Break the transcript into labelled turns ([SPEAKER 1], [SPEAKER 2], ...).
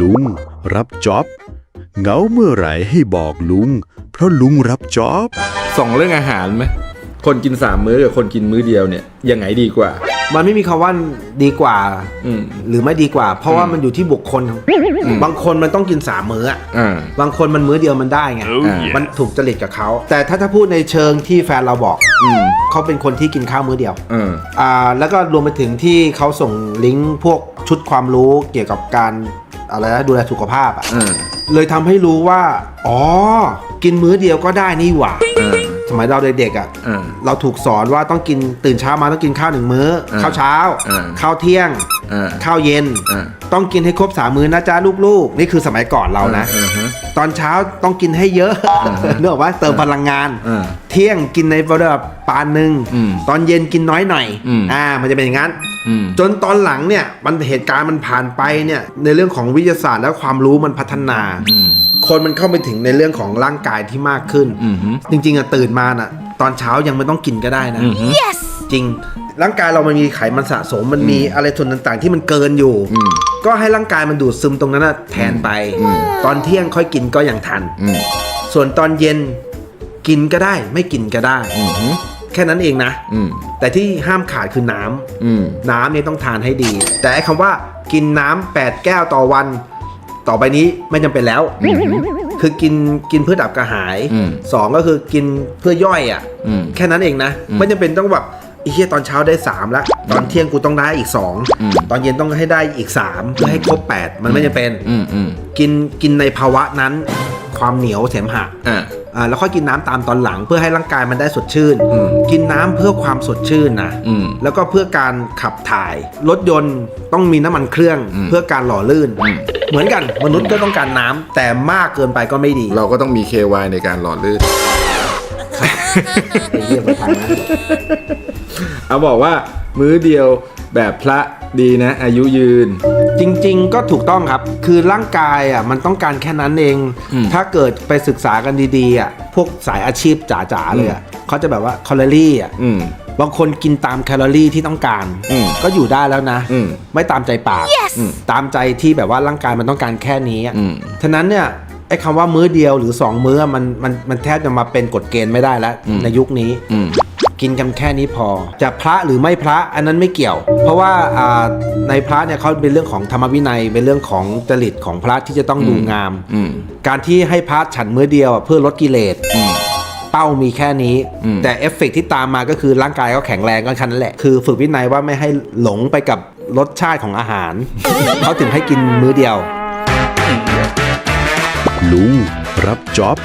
[SPEAKER 1] ลุง รับจ็อบเหงาเมื่อไหร่ให้บอกลุง เพราะลุงรับจ็อบ
[SPEAKER 2] สองเรื่องอาหารไหมคนกินสามมื้อกับคนกินมื้อเดียวเนี่ยยังไงดีกว่า
[SPEAKER 3] มันไม่มีคำว่าดีกว่า
[SPEAKER 2] อืม
[SPEAKER 3] หรือไม่ดีกว่า เพราะว่ามันอยู่ที่บุคคล บางคนมันต้องกินสามมื้ออะ
[SPEAKER 2] อ่า
[SPEAKER 3] บางคนมันมื้อเดียวมันได้ไง
[SPEAKER 2] อ่า
[SPEAKER 3] มันถูกจริตกับเขา แต่ถ้าถ้าพูดในเชิงที่แฟนเราบอก
[SPEAKER 2] อืม
[SPEAKER 3] เขาเป็นคนที่กินข้าวมื้อเดียว
[SPEAKER 2] เออ
[SPEAKER 3] อ่าแล้วก็รวมไปถึงที่เขาส่งลิงก์พวกชุดความรู้เกี่ยวกับการ อะไรนะดูแลสุขภาพอะ
[SPEAKER 2] เออ
[SPEAKER 3] เลยทำให้รู้ว่า อ๋อ กินมื้อเดียวก็ได้นี่หว่า
[SPEAKER 2] เออ
[SPEAKER 3] สมัยเราเด็กๆอะ
[SPEAKER 2] เออ
[SPEAKER 3] เราถูกสอนว่าต้องกินตื่นเช้ามาต้องกินข้าวหนึ่งมื้อ
[SPEAKER 2] เออ
[SPEAKER 3] ข้าวเช้า
[SPEAKER 2] เออ
[SPEAKER 3] ข้าวเที่ยง
[SPEAKER 2] เออ
[SPEAKER 3] ข้าวเย็น
[SPEAKER 2] เออ
[SPEAKER 3] ต้องกินให้ครบสามมื้อนะจ๊ะลูกๆ นี่คือสมัยก่อนเรานะ
[SPEAKER 2] เออฮะ
[SPEAKER 3] ตอนเช้าต้องกินให้เยอะเนื่องว่าเติมพลังงาน
[SPEAKER 2] เออ
[SPEAKER 3] เที่ยงกินในระดับปานหนึ่ง
[SPEAKER 2] อืม
[SPEAKER 3] ตอนเย็นกินน้อยหน่อย
[SPEAKER 2] อืม
[SPEAKER 3] อ่ามันจะเป็นอย่างนั้น
[SPEAKER 2] อืม
[SPEAKER 3] จนตอนหลังเนี่ยมันเหตุการณ์มันผ่านไปเนี่ยในเรื่องของวิทยาศาสตร์และความรู้มันพัฒนา
[SPEAKER 2] อืม
[SPEAKER 3] คนมันเข้าไปถึงในเรื่องของร่างกายที่มากขึ้น
[SPEAKER 2] อืมฮึ
[SPEAKER 3] จริงๆอะตื่นมาน่ะ ตอนเช้ายังไม่ต้องกินก็ได้นะ
[SPEAKER 2] อืมฮึ
[SPEAKER 3] จริง ร่างกายเรามันมีไขมันสะสมมันมีอะไรส่วนต่างๆ ที่มันเกินอยู่
[SPEAKER 2] อืม
[SPEAKER 3] ก็ให้ร่างกายมันดูดซึมตรงนั้นนะแทนไป
[SPEAKER 2] อืม
[SPEAKER 3] ตอนเที่ยงค่อยกินก็ยังทัน
[SPEAKER 2] อืม
[SPEAKER 3] ส่วนตอนเย็นกินก็ได้ไม่กินก็ได้
[SPEAKER 2] อืมฮึ
[SPEAKER 3] แค่นั้นเองนะ
[SPEAKER 2] อืม
[SPEAKER 3] แต่ที่ห้ามขาดคือน้ำ
[SPEAKER 2] อืม
[SPEAKER 3] น้ำเนี่ยต้องทานให้ดี แต่ไอ้คำว่ากินน้ำ8แก้วต่อวัน ต่อไปนี้ไม่จำเป็นแล้ว คือกินกินเพื่อดับกระหาย
[SPEAKER 2] อืม
[SPEAKER 3] สองก็คือกินเพื่อย่อยอะ
[SPEAKER 2] อืม
[SPEAKER 3] แค่นั้นเองนะ
[SPEAKER 2] อืม
[SPEAKER 3] ไม่จำเป็นต้องแบบไอ้เหี้ยตอนเช้าได้3แล้วตอนเที่ยงกูต้องได้อีก
[SPEAKER 2] อืม
[SPEAKER 3] 2ตอนเย็นต้องให้ได้อีก3เพื่อให้ครบ8มันไม่จำเป็น
[SPEAKER 2] อืมอืม
[SPEAKER 3] กินกินในภาวะนั้น ความเหนียวเสมหะ
[SPEAKER 2] อ่า
[SPEAKER 3] อ่าแล้วค่อยกินน้ำตามตอนหลังเพื่อให้ร่างกายมันได้สดชื่น
[SPEAKER 2] อืม
[SPEAKER 3] กินน้ำเพื่อความสดชื่นนะ
[SPEAKER 2] อืม
[SPEAKER 3] แล้วก็เพื่อการขับถ่าย รถยนต์ต้องมีน้ำมันเครื่อง
[SPEAKER 2] อืม
[SPEAKER 3] เพื่อการหล่อลื่น
[SPEAKER 2] อืม
[SPEAKER 3] เหมือนกันมนุษย์ก็ต้องการน้ำแต่มากเกินไปก็ไม่ดี
[SPEAKER 2] เราก็ต้องมี KY ในการหล่อลื่น
[SPEAKER 3] ไอ้เหี้ยไปทางนั้น
[SPEAKER 2] เอาบอกว่ามื้อเดียวแบบพระดีนะ อายุยืน
[SPEAKER 3] จริง ๆ ก็ถูกต้องครับ คือร่างกายอะมันต้องการแค่นั้นเอง
[SPEAKER 2] อืม
[SPEAKER 3] ถ้าเกิดไปศึกษากันดีๆอะพวกสายอาชีพจ๋าๆเลยอะเขาจะแบบว่าแคลอรี่อะ
[SPEAKER 2] อืม
[SPEAKER 3] บางคนกินตามแคลอรี่ที่ต้องการ
[SPEAKER 2] อืม
[SPEAKER 3] ก็อยู่ได้แล้วนะ
[SPEAKER 2] อืม
[SPEAKER 3] ไม่ตามใจปาก
[SPEAKER 2] อืม
[SPEAKER 3] ตามใจที่แบบว่าร่างกายมันต้องการแค่นี้อะ
[SPEAKER 2] อืม
[SPEAKER 3] ฉะนั้นเนี่ยไอ้คำว่ามื้อเดียวหรือ2มื้อมันมันมันแทบจะมาเป็นกฎเกณฑ์ไม่ได้แล้ว
[SPEAKER 2] อืม
[SPEAKER 3] ในยุคนี้
[SPEAKER 2] อืม
[SPEAKER 3] กินกันแค่นี้พอ จะพระหรือไม่พระอันนั้นไม่เกี่ยว เพราะว่าอ่าในพระเนี่ยเขาเป็นเรื่องของธรรมวินัยเป็นเรื่องของจริตของพระที่จะต้องดูงาม
[SPEAKER 2] อืม
[SPEAKER 3] การที่ให้พระฉันมื้อเดียวอะเพื่อลดกิเลส
[SPEAKER 2] อืม
[SPEAKER 3] เป้ามีแค่นี้
[SPEAKER 2] อืม
[SPEAKER 3] แต่เอฟเฟกต์ที่ตามมาก็คือร่างกายก็แข็งแรงก็แค่นั้นแหละ คือฝึกวินัยว่าไม่ให้หลงไปกับรสชาติของอาหาร เขาถึงให้กินมื้อเดียว
[SPEAKER 1] ลุงรับจ็อบ